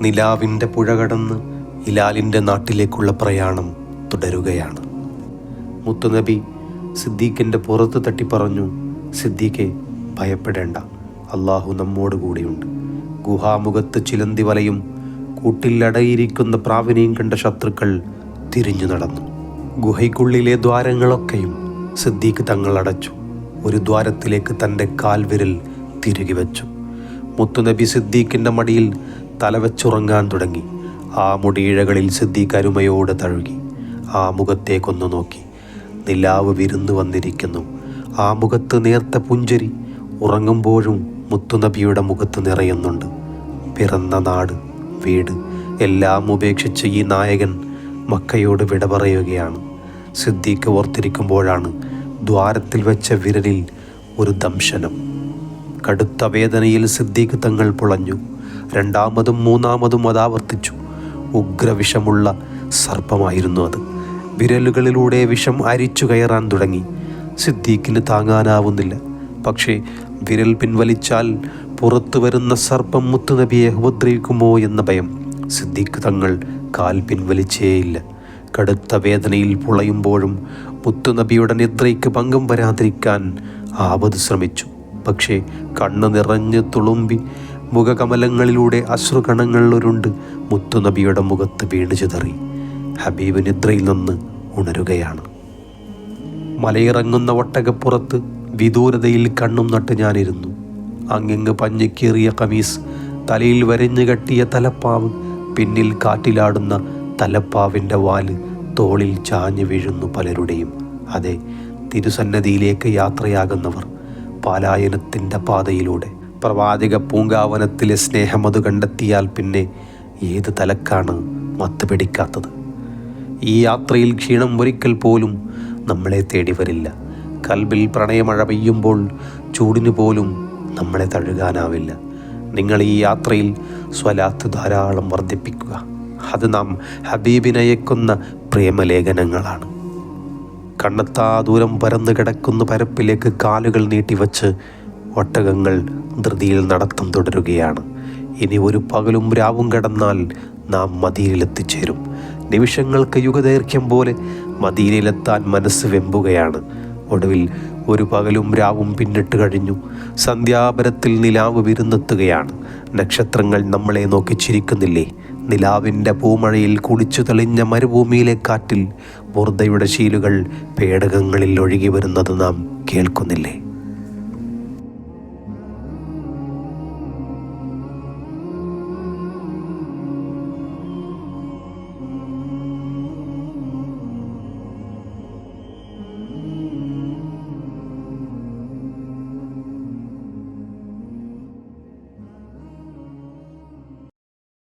നിലാവിന്റെ പുഴ കടന്ന് ഹിലാലിന്റെ നാട്ടിലേക്കുള്ള പ്രയാണം തുടരുകയാണ്. മുത്തുനബി സിദ്ദീഖിന്റെ പുറത്ത് തട്ടി പറഞ്ഞു സിദ്ദീഖെ ഭയപ്പെടേണ്ട. അള്ളാഹു നമ്മോട് കൂടിയുണ്ട്. ഗുഹാമുഖത്ത് ചിലന്തി വലയും കൂട്ടിലടയിരിക്കുന്ന പ്രാവിനെയും കണ്ട ശത്രുക്കൾ തിരിഞ്ഞു നടന്നു. ഗുഹയ്ക്കുള്ളിലെ ദ്വാരങ്ങളൊക്കെയും സിദ്ദീഖ് തങ്ങളടച്ചു ഒരു ദ്വാരത്തിലേക്ക് തന്റെ കാൽവിരൽ തിരികെ വെച്ചു. മുത്തുനബി സിദ്ദീഖിന്റെ മടിയിൽ തലവെച്ചുറങ്ങാൻ തുടങ്ങി. ആ മുടിയിഴകളിൽ സിദ്ധി കരുമയോടെ തഴുകി. ആ മുഖത്തേക്കൊന്നു നോക്കി. നിലാവ് വിരുന്നു വന്നിരിക്കുന്നു. ആ മുഖത്ത് നേർത്ത പുഞ്ചരി ഉറങ്ങുമ്പോഴും മുത്തുനബിയുടെ മുഖത്ത് നിറയുന്നുണ്ട്. പിറന്ന നാട് വീട് എല്ലാം ഉപേക്ഷിച്ച് ഈ നായകൻ മക്കയോട് വിട പറയുകയാണ്. സിദ്ദീഖ് ഓർത്തിരിക്കുമ്പോഴാണ് ദ്വാരത്തിൽ വെച്ച വിരലിൽ ഒരു ദംശനം. കടുത്ത വേദനയിൽ സിദ്ദീഖ് തങ്ങൾ പുളഞ്ഞു. രണ്ടാമതും മൂന്നാമതും അത് ആവർത്തിച്ചു ഉഗ്രവിഷമുള്ള സർപ്പമായിരുന്നു അത്. വിരലുകളിലൂടെ വിഷം അരിച്ചു കയറാൻ തുടങ്ങി. സിദ്ദീഖിന് താങ്ങാനാവുന്നില്ല. പക്ഷേ വിരൽ പിൻവലിച്ചാൽ പുറത്തു വരുന്ന സർപ്പം മുത്തുനബിയെ ഉപദ്രവിക്കുമോ എന്ന ഭയം. സിദ്ദീഖ് തങ്ങൾ കാൽ പിൻവലിച്ചേയില്ല. കടുത്ത വേദനയിൽ പുളയുമ്പോഴും മുത്തുനബിയുടെ നിദ്രയ്ക്ക് ഭംഗം വരാതിരിക്കാൻ ആപത് ശ്രമിച്ചു. പക്ഷേ കണ്ണ് നിറഞ്ഞ് തുളുമ്പി മുഖകമലങ്ങളിലൂടെ അശ്രുകണങ്ങൾ ഉരുണ്ട് മുത്തുനബിയുടെ മുഖത്ത് വീണ് ചിതറി. ഹബീബ് നിദ്രയിൽ നിന്ന് ഉണരുകയാണ്. മലയിറങ്ങുന്ന ഒട്ടകപ്പുറത്ത് വിദൂരതയിൽ കണ്ണും നട്ട് ഞാനിരുന്നു. അങ്ങിങ്ങ് പഞ്ഞിക്കേറിയ കമീസ് തലയിൽ വരഞ്ഞു കെട്ടിയ തലപ്പാവ് പിന്നിൽ കാറ്റിലാടുന്ന തലപ്പാവിന്റെ വാൽ തോളിൽ ചാഞ്ഞു വീഴുന്നു പലരുടെയും. അതെ തിരുസന്നതിയിലേക്ക് യാത്രയാകുന്നവർ പാലായനത്തിന്റെ പാതയിലൂടെ. പ്രവാചക പൂങ്കാവനത്തിലെ സ്നേഹം സ്നേഹമത് കണ്ടെത്തിയാൽ പിന്നെ ഏത് തലക്കാണ് മത്ത് പിടിക്കാത്തത്? ഈ യാത്രയിൽ ക്ഷീണം ഒരിക്കൽ പോലും നമ്മളെ തേടി വരില്ല. കൽബിൽ പ്രണയമഴ പെയ്യുമ്പോൾ ചൂടിനു പോലും നമ്മളെ തഴുകാനാവില്ല. നിങ്ങൾ ഈ യാത്രയിൽ സ്വലാത്ത് ധാരാളം വർദ്ധിപ്പിക്കുക. അത് നാം ഹബീബിനയക്കുന്ന പ്രേമലേഖനങ്ങളാണ്. കണ്ണത്താ ദൂരം പരന്നു കിടക്കുന്ന പരപ്പിലേക്ക് കാലുകൾ നീട്ടിവച്ച് ഒട്ടകങ്ങൾ ധൃതിയിൽ നടത്തം തുടരുകയാണ്. ഇനി ഒരു പകലും രാവും കടന്നാൽ നാം മദീനിലെത്തിച്ചേരും നിമിഷങ്ങൾക്ക് യുഗദൈർഘ്യം പോലെ മദീനയിലെത്താൻ മനസ്സ് വെമ്പുകയാണ്. ഒടുവിൽ ഒരു പകലും രാവും പിന്നിട്ട് കഴിഞ്ഞു. സന്ധ്യാപരത്തിൽ നിലാവ് വിരുന്നെത്തുകയാണ്. നക്ഷത്രങ്ങൾ നമ്മളെ നോക്കി ചിരിക്കുന്നില്ലേ? നിലാവിന്റെ പൂമഴയിൽ കുളിച്ചു തെളിഞ്ഞ മരുഭൂമിയിലെ കാറ്റിൽ ബുർദയുടെ ശീലുകൾ പേടകങ്ങളിൽ ഒഴുകി വരുന്നത് നാം കേൾക്കുന്നില്ലേ?